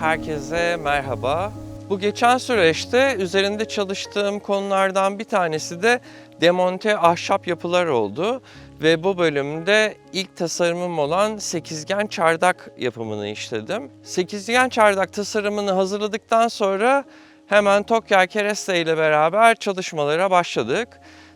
herkese merhaba. Bu geçen süreçte üzerinde çalıştığım konulardan bir tanesi de demonte ahşap yapılar oldu. Ve bu bölümde ilk tasarımım olan sekizgen çardak yapımını işledim. Sekizgen çardak tasarımını hazırladıktan sonra hemen Tokyo Kereste ile beraber çalışmalara başladık.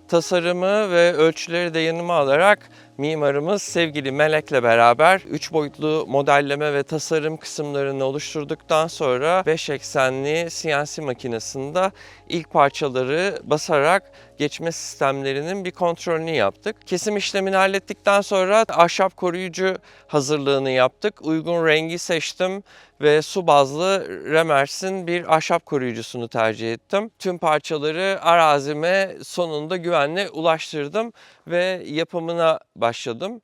Tasarımı ve ölçüleri de yanıma alarak mimarımız sevgili Melek'le beraber 3 boyutlu modelleme ve tasarım kısımlarını oluşturduktan sonra 5 eksenli CNC makinesinde ilk parçaları basarak geçme sistemlerinin bir kontrolünü yaptık. Kesim işlemini hallettikten sonra ahşap koruyucu hazırlığını yaptık. Uygun rengi seçtim ve su bazlı Remers'in bir ahşap koruyucusunu tercih ettim. Tüm parçaları arazime sonunda güvenle ulaştırdım ve yapımına başladım.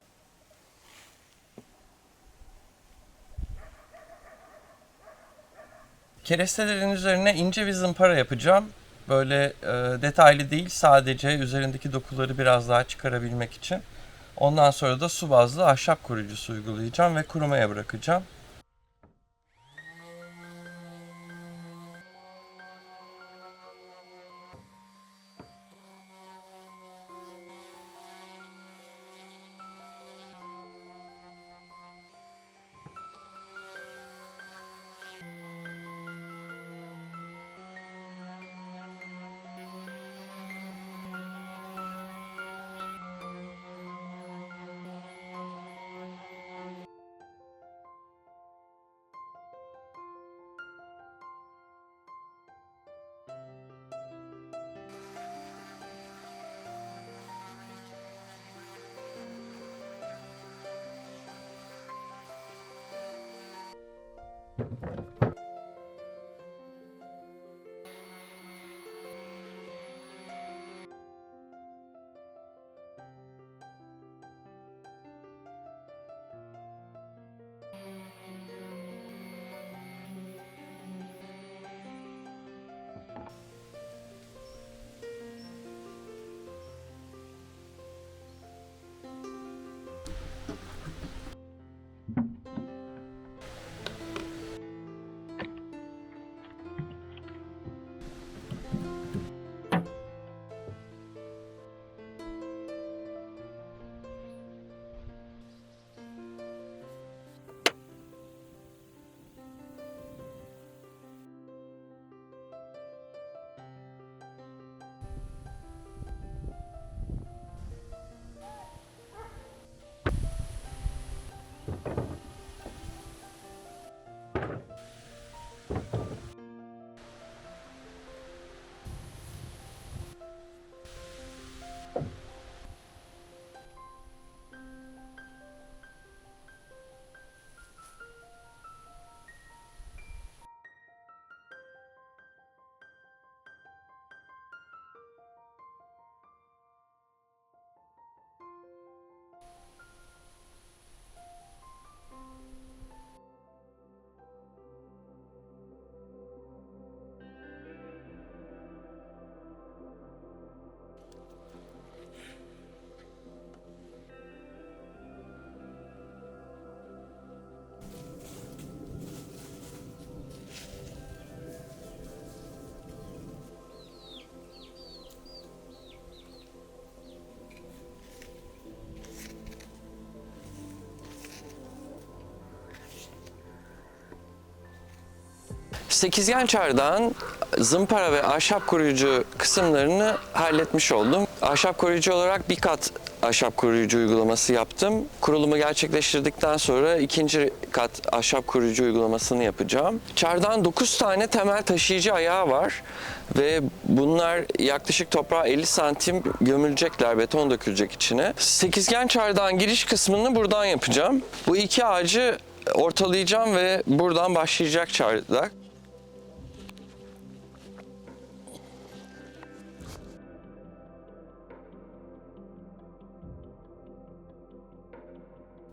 Kerestelerin üzerine ince bir zımpara yapacağım. Böyle e, detaylı değil sadece üzerindeki dokuları biraz daha çıkarabilmek için. Ondan sonra da su bazlı ahşap koruyucusu uygulayacağım ve kurumaya bırakacağım. Sekizgen çardağın zımpara ve ahşap koruyucu kısımlarını halletmiş oldum. Ahşap koruyucu olarak bir kat ahşap koruyucu uygulaması yaptım. Kurulumu gerçekleştirdikten sonra ikinci kat ahşap koruyucu uygulamasını yapacağım. Çardağın 9 tane temel taşıyıcı ayağı var ve bunlar yaklaşık toprağa 50 santim gömülecekler, beton dökülecek içine. Sekizgen çardağın giriş kısmını buradan yapacağım. Bu iki ağacı ortalayacağım ve buradan başlayacak çardak.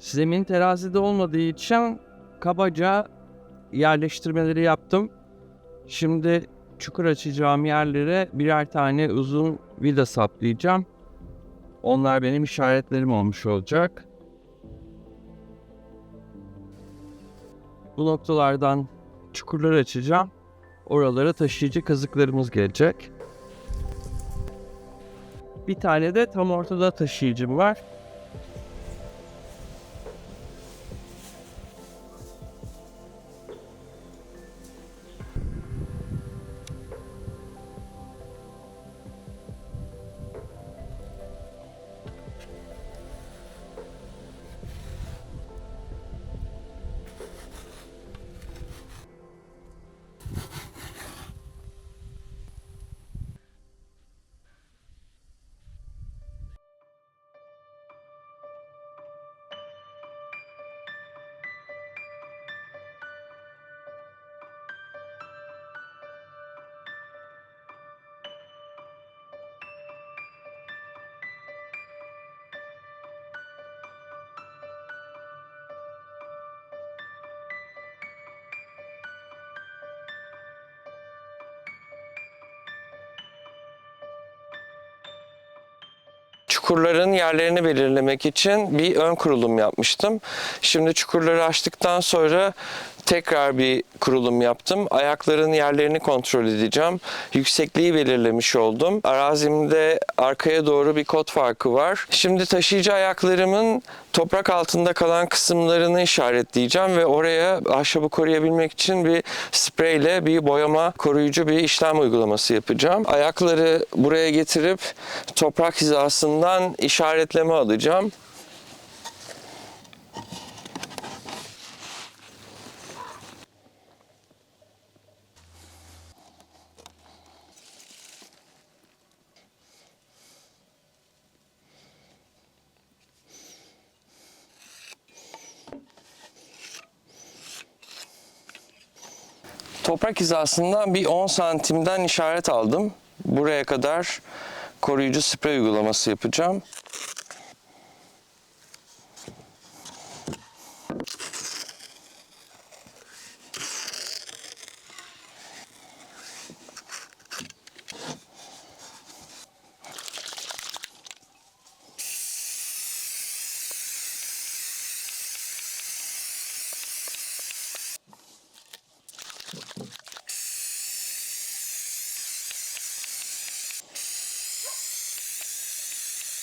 Zemin terazide olmadığı için kabaca yerleştirmeleri yaptım. Şimdi çukur açacağım yerlere birer tane uzun vida saplayacağım. Onlar benim işaretlerim olmuş olacak. Bu noktalardan çukurlar açacağım. Oralara taşıyıcı kazıklarımız gelecek. Bir tane de tam ortada taşıyıcım var. Çukurların yerlerini belirlemek için bir ön kurulum yapmıştım. Şimdi çukurları açtıktan sonra tekrar bir kurulum yaptım. Ayakların yerlerini kontrol edeceğim. Yüksekliği belirlemiş oldum. Arazimde arkaya doğru bir kot farkı var. Şimdi taşıyıcı ayaklarımın toprak altında kalan kısımlarını işaretleyeceğim ve oraya ahşabı koruyabilmek için bir spreyle bir boyama koruyucu bir işlem uygulaması yapacağım. Ayakları buraya getirip toprak hizasından işaretleme alacağım. Toprak hizasından bir 10 santimden işaret aldım. Buraya kadar koruyucu sprey uygulaması yapacağım.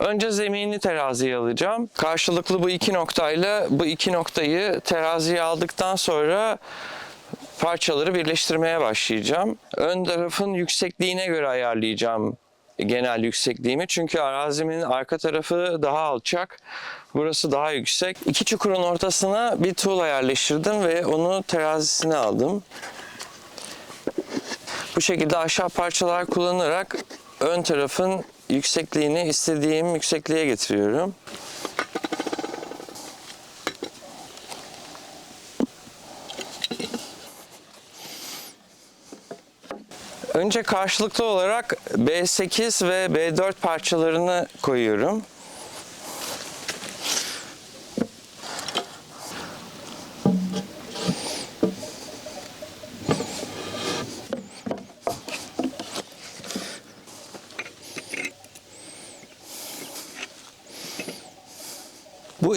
Önce zeminini teraziye alacağım. Karşılıklı bu iki noktayla bu iki noktayı teraziye aldıktan sonra parçaları birleştirmeye başlayacağım. Ön tarafın yüksekliğine göre ayarlayacağım genel yüksekliğimi. Çünkü arazimin arka tarafı daha alçak. Burası daha yüksek. İki çukurun ortasına bir tuğla yerleştirdim ve onu terazisine aldım. Bu şekilde ahşap parçalar kullanarak ön tarafın yüksekliğini istediğim yüksekliğe getiriyorum. Önce karşılıklı olarak B8 ve B4 parçalarını koyuyorum.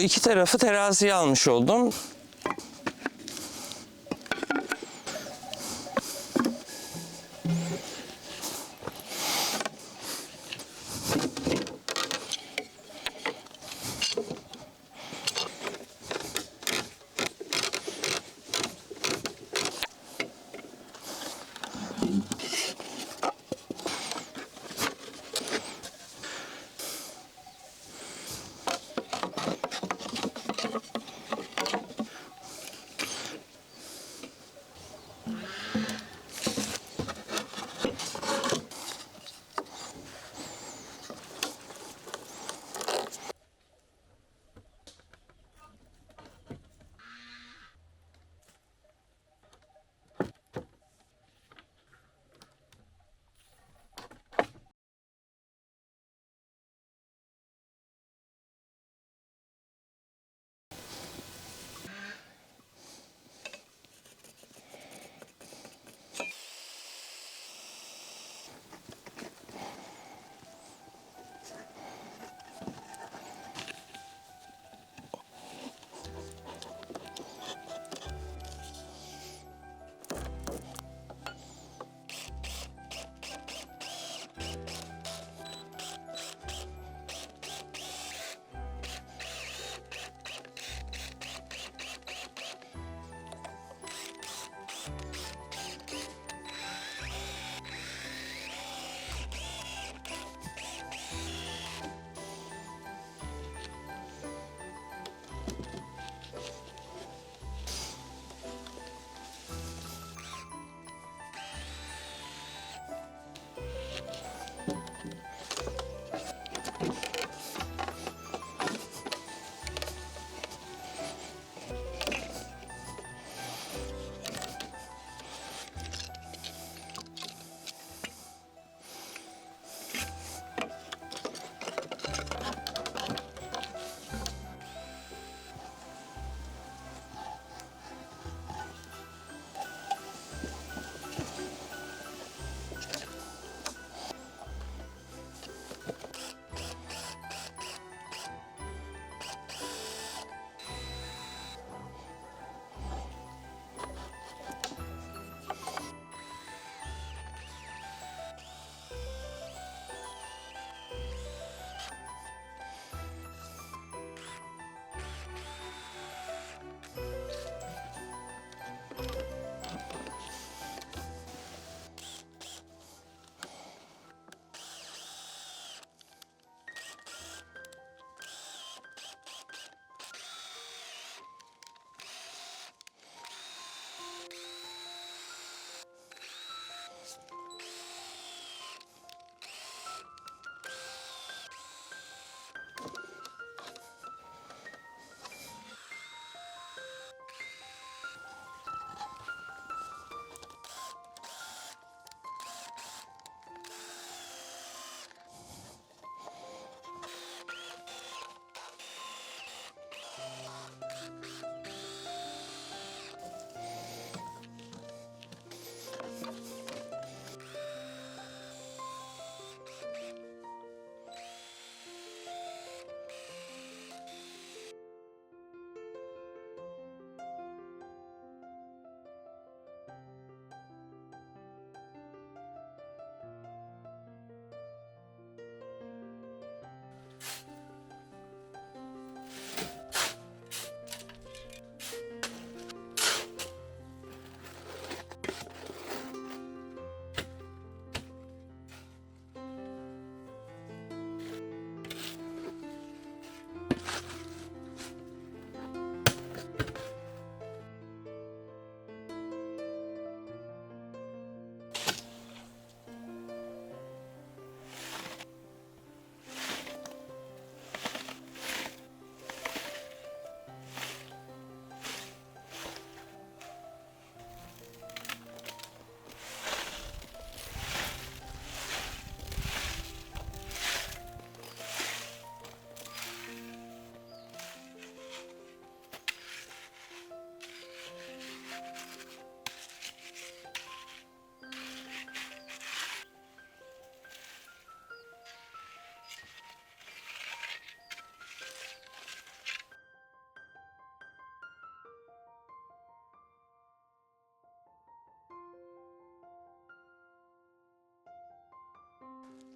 İki tarafı teraziye almış oldum.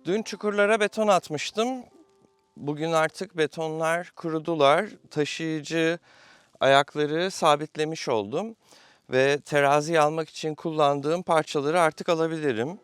Dün çukurlara beton atmıştım. Bugün artık betonlar kurudular. Taşıyıcı ayakları sabitlemiş oldum. Ve terazi almak için kullandığım parçaları artık alabilirim.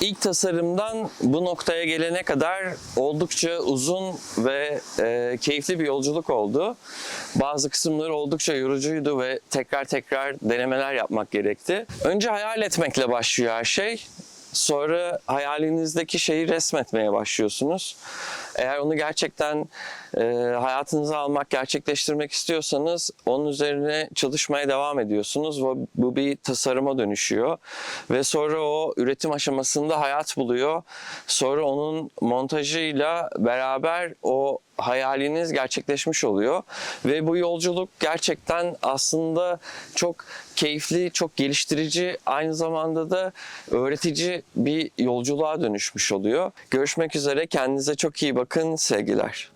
İlk tasarımdan bu noktaya gelene kadar oldukça uzun ve e, keyifli bir yolculuk oldu. Bazı kısımları oldukça yorucuydu ve tekrar tekrar denemeler yapmak gerekti. Önce hayal etmekle başlıyor her şey. Sonra hayalinizdeki şeyi resmetmeye başlıyorsunuz. Eğer onu gerçekten e, hayatınıza almak, gerçekleştirmek istiyorsanız onun üzerine çalışmaya devam ediyorsunuz ve bu bir tasarıma dönüşüyor. Ve sonra o üretim aşamasında hayat buluyor. Sonra onun montajıyla beraber o hayaliniz gerçekleşmiş oluyor. Ve bu yolculuk gerçekten aslında çok keyifli, çok geliştirici, aynı zamanda da öğretici bir yolculuğa dönüşmüş oluyor. Görüşmek üzere, kendinize çok iyi bakın, sevgiler.